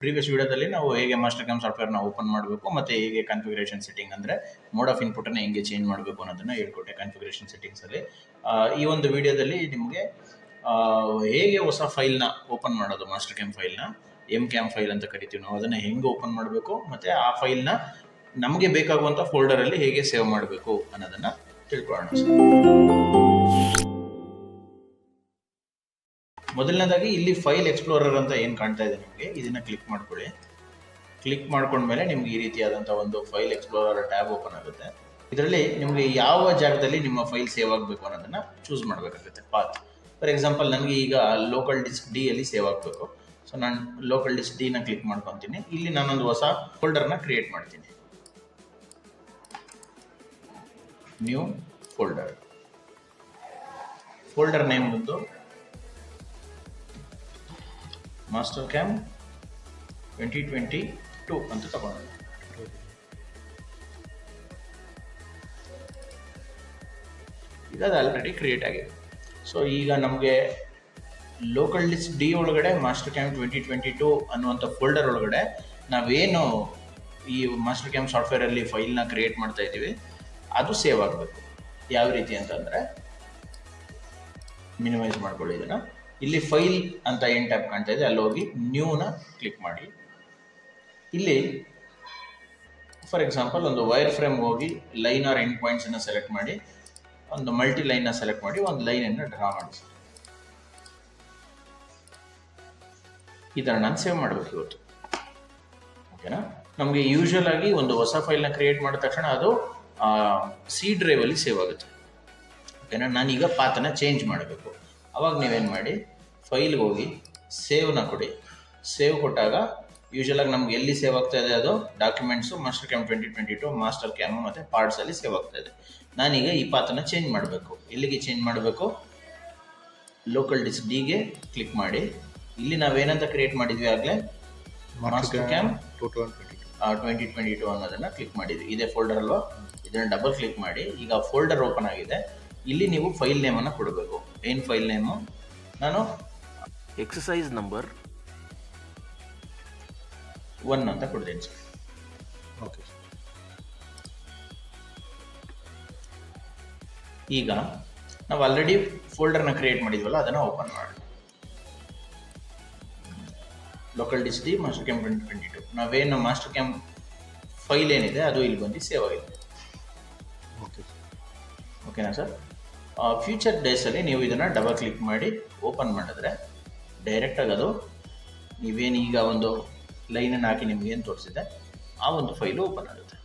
Previous ವಿಡಿಯೋದಲ್ಲಿ ನಾವು ಹೇಗೆ ಮಾಸ್ಟರ್ ಕ್ಯಾಮ್ ಸಾಫ್ಟ್ವೇರ್ನ ಓಪನ್ ಮಾಡಬೇಕು ಮತ್ತು ಹೇಗೆ ಕಾನ್ಫಿಗರೇಷನ್ ಸೆಟ್ಟಿಂಗ್ ಅಂದರೆ ಮೋಡ್ ಆಫ್ ಇನ್ಪುಟನ್ನು ಹೇಗೆ ಚೇಂಜ್ ಮಾಡಬೇಕು ಅನ್ನೋದನ್ನು ಹೇಳ್ಕೊಟ್ಟೆ ಕಾನ್ಫಿಗರೇಷನ್ ಸೆಟ್ಟಿಂಗ್ಸಲ್ಲಿ ಈ ಒಂದು ವಿಡಿಯೋದಲ್ಲಿ ನಿಮಗೆ ಹೇಗೆ ಹೊಸ ಫೈಲ್ನ ಓಪನ್ ಮಾಡೋದು ಮಾಸ್ಟರ್ ಕ್ಯಾಮ್ ಫೈಲ್ನ ಎಂ ಕ್ಯಾಮ್ ಫೈಲ್ ಅಂತ ಕರಿತೀವಿ ನಾವು, ಅದನ್ನು ಹೆಂಗೆ ಓಪನ್ ಮಾಡಬೇಕು ಮತ್ತು ಆ ಫೈಲ್ನ ನಮಗೆ ಬೇಕಾಗುವಂಥ ಫೋಲ್ಡರಲ್ಲಿ ಹೇಗೆ ಸೇವ್ ಮಾಡಬೇಕು ಅನ್ನೋದನ್ನು ತಿಳ್ಕೊಳ್ಳೋಣ ಮೊದಲನೇದಾಗಿ ಇಲ್ಲಿ ಫೈಲ್ ಎಕ್ಸ್ಪ್ಲೋರರ್ ಅಂತ ಏನು ಕಾಣ್ತಾ ಇದೆ ನಿಮಗೆ? ಇದನ್ನು ಕ್ಲಿಕ್ ಮಾಡ್ಕೊಳ್ಳಿ. ಕ್ಲಿಕ್ ಮಾಡ್ಕೊಂಡ್ಮೇಲೆ ನಿಮ್ಗೆ ಈ ರೀತಿಯಾದಂಥ ಒಂದು ಫೈಲ್ ಎಕ್ಸ್ಪ್ಲೋರರ್ ಟ್ಯಾಬ್ ಓಪನ್ ಆಗುತ್ತೆ. ಇದರಲ್ಲಿ ನಿಮಗೆ ಯಾವ ಜಾಗದಲ್ಲಿ ನಿಮ್ಮ ಫೈಲ್ ಸೇವ್ ಆಗಬೇಕು ಅನ್ನೋದನ್ನು ಚೂಸ್ ಮಾಡಬೇಕಾಗುತ್ತೆ. ಪಾತ್ ಫಾರ್ ಎಕ್ಸಾಂಪಲ್ ನನಗೆ ಈಗ ಲೋಕಲ್ ಡಿಸ್ಕ್ ಡಿ ಅಲ್ಲಿ ಸೇವ್ ಆಗಬೇಕು. ಸೊ ನಾನು ಲೋಕಲ್ ಡಿಸ್ಕ್ ಡಿನ ಕ್ಲಿಕ್ ಮಾಡ್ಕೊತೀನಿ. ಇಲ್ಲಿ ನಾನೊಂದು ಹೊಸ ಫೋಲ್ಡರ್ನ ಕ್ರಿಯೇಟ್ ಮಾಡ್ತೀನಿ. ನ್ಯೂ ಫೋಲ್ಡರ್ ಫೋಲ್ಡರ್ ನೇಮ್ ಬಂದು master cam twenty twenty two ಅಂತ ತಗೊಂಡು. ಈಗ ಅದು ಆಲ್ರೆಡಿ ಕ್ರಿಯೇಟ್ ಆಗಿದೆ. ಸೊ ಈಗ ನಮಗೆ ಲೋಕಲ್ ಲಿಸ್ಟ್ ಡಿ ಒಳಗಡೆ master cam twenty twenty two ಅನ್ನುವಂಥ ಫೋಲ್ಡರ್ ಒಳಗಡೆ ನಾವೇನು ಈ ಮಾಸ್ಟರ್ ಕ್ಯಾಮ್ ಸಾಫ್ಟ್ವೇರಲ್ಲಿ ಫೈಲ್ನ ಕ್ರಿಯೇಟ್ ಮಾಡ್ತಾ ಇದ್ದೀವಿ, ಅದು ಸೇವ್ ಆಗಬೇಕು. ಯಾವ ರೀತಿ ಅಂತಂದರೆ ಮಿನಿಮೈಸ್ ಮಾಡ್ಕೊಳ್ಳಿ ಇದನ್ನು. ಇಲ್ಲಿ ಫೈಲ್ ಅಂತ ಏನು ಟ್ಯಾಪ್ ಕಾಣ್ತಾ ಇದೆ ಅಲ್ಲಿ ಹೋಗಿ ನ್ಯೂನ ಕ್ಲಿಕ್ ಮಾಡಿ. ಇಲ್ಲಿ ಫಾರ್ ಎಕ್ಸಾಂಪಲ್ ಒಂದು ವೈರ್ ಫ್ರೇಮ್ ಹೋಗಿ ಲೈನ್ ಆರ್ ಎಂಡ್ ಪಾಯಿಂಟ್ಸನ್ನು ಸೆಲೆಕ್ಟ್ ಮಾಡಿ, ಒಂದು ಮಲ್ಟಿ ಲೈನ್ನ ಸೆಲೆಕ್ಟ್ ಮಾಡಿ, ಒಂದು ಲೈನನ್ನು ಡ್ರಾ ಮಾಡಿ ಥರ ನಾನು ಸೇವ್ ಮಾಡಬೇಕು ಇವತ್ತು. ಓಕೆನಾ ನಮಗೆ ಯೂಶುವಲ್ ಆಗಿ ಒಂದು ಹೊಸ ಫೈಲ್ನ ಕ್ರಿಯೇಟ್ ಮಾಡಿದ ತಕ್ಷಣ ಅದು ಸಿ ಡ್ರೈವಲ್ಲಿ ಸೇವ್ ಆಗುತ್ತೆ. ಓಕೆನಾ ನಾನೀಗ ಪಾತನ ಚೇಂಜ್ ಮಾಡಬೇಕು. ಅವಾಗ ನೀವೇನು ಮಾಡಿ ಫೈಲ್ಗೆ ಹೋಗಿ ಸೇವ್ನ ಕೊಡಿ. ಸೇವ್ ಕೊಟ್ಟಾಗ ಯೂಶ್ವಲಾಗಿ ನಮ್ಗೆ ಎಲ್ಲಿ ಸೇವ್ ಆಗ್ತಾ ಇದೆ ಅದು documents master cam twenty twenty two master cam ಮತ್ತು ಪಾರ್ಟ್ಸಲ್ಲಿ ಸೇವ್ ಆಗ್ತಾ ಇದೆ. ನಾನೀಗ ಈ ಪಾತನ ಚೇಂಜ್ ಮಾಡಬೇಕು. ಎಲ್ಲಿಗೆ ಚೇಂಜ್ ಮಾಡಬೇಕು? ಲೋಕಲ್ ಡಿಸ್ಕ್ ಡಿಗೆ ಕ್ಲಿಕ್ ಮಾಡಿ. ಇಲ್ಲಿ ನಾವೇನಂತ ಕ್ರಿಯೇಟ್ ಮಾಡಿದ್ವಿ ಆಗಲೇ? Master cam two thousand twenty two twenty twenty two ಅನ್ನೋದನ್ನು ಕ್ಲಿಕ್ ಮಾಡಿದ್ವಿ. ಇದೇ ಫೋಲ್ಡರ್ ಅಲ್ವಾ? ಇದನ್ನು ಡಬಲ್ ಕ್ಲಿಕ್ ಮಾಡಿ. ಈಗ ಫೋಲ್ಡರ್ ಓಪನ್ ಆಗಿದೆ. ಇಲ್ಲಿ ನೀವು ಫೈಲ್ ನೇಮನ್ನು ಕೊಡಬೇಕು. ಏನು ಫೈಲ್ ನೇಮು ನಾನು ಎಕ್ಸಸೈಸ್ ನಂಬರ್ ಒನ್ ಅಂತ ಕೊಡ್ತೀನಿ ಸರ್. ಓಕೆ ಈಗ ನಾವು ಆಲ್ರೆಡಿ ಫೋಲ್ಡರ್ನ ಕ್ರಿಯೇಟ್ ಮಾಡಿದ್ವಲ್ಲ ಅದನ್ನು ಓಪನ್ ಮಾಡಿ local disk D master cam twenty twenty two ನಾವೇನು ಮಾಸ್ಟರ್ ಕ್ಯಾಂಪ್ ಫೈಲ್ ಏನಿದೆ ಅದು ಇಲ್ಲಿ ಬಂದು ಸೇವ್ ಆಗಿದೆ. ಓಕೆ ಓಕೆನಾ ಸರ್? ಫ್ಯೂಚರ್ ಡೇಸಲ್ಲಿ ನೀವು ಇದನ್ನು ಡಬಲ್ ಕ್ಲಿಕ್ ಮಾಡಿ ಓಪನ್ ಮಾಡಿದ್ರೆ ಡೈರೆಕ್ಟಾಗಿ ಅದು ನೀವೇನು ಈಗ ಒಂದು ಲೈನನ್ನು ಹಾಕಿ ನಿಮಗೇನು ತೋರಿಸಿದೆ, ಆ ಒಂದು ಫೈಲು ಓಪನ್ ಆಗುತ್ತೆ.